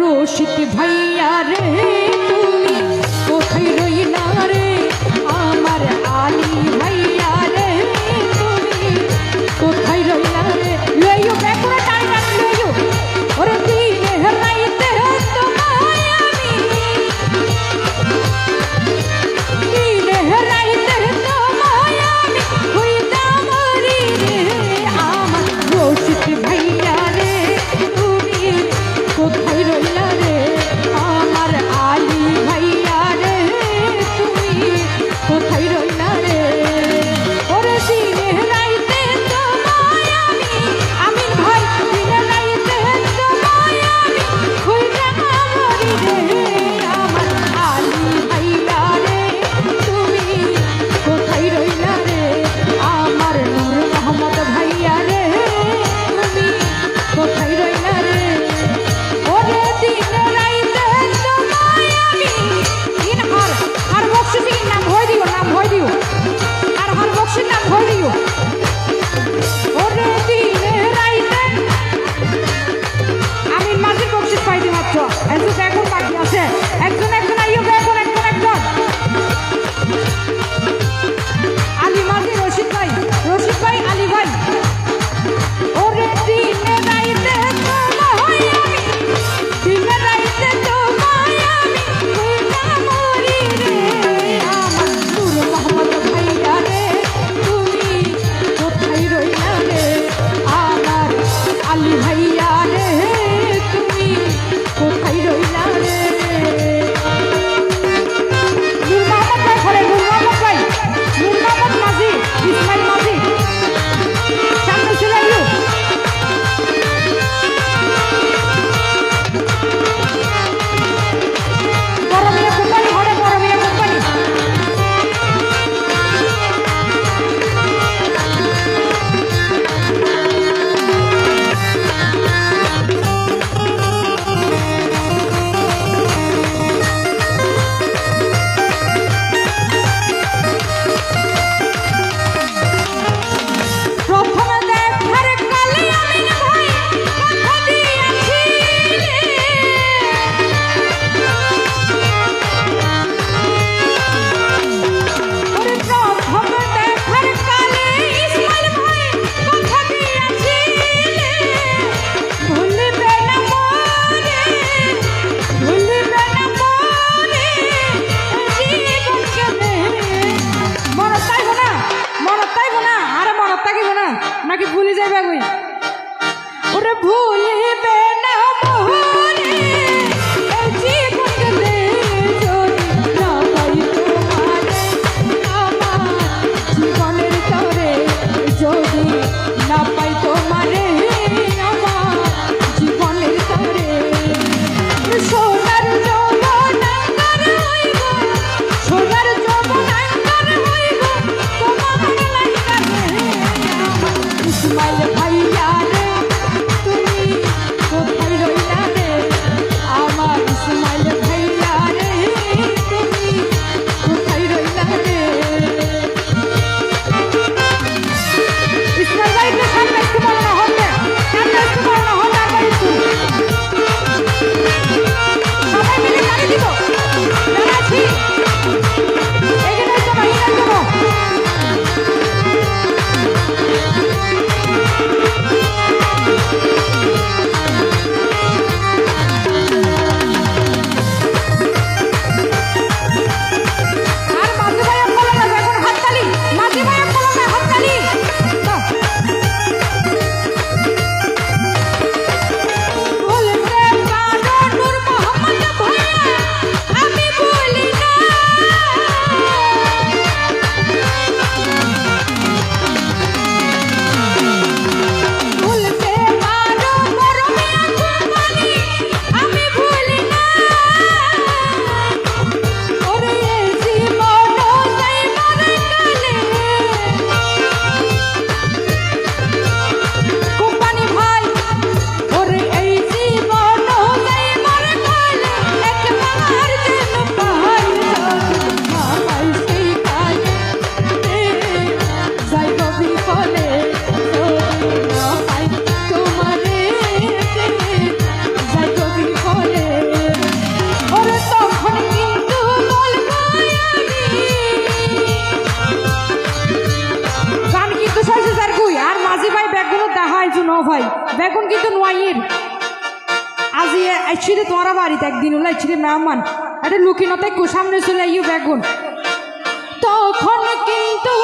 রশিদ ভাইয়া রে। ஐயா ভাই। বেগুন কিন্তু নোয়াইয়ের। আজি আইছিরে তোরা বাড়িতে একদিন হলো, আইছিরে মেহমান একটা লুকিনতে সামনে চলে আইও বেগুন। তখন কিন্তু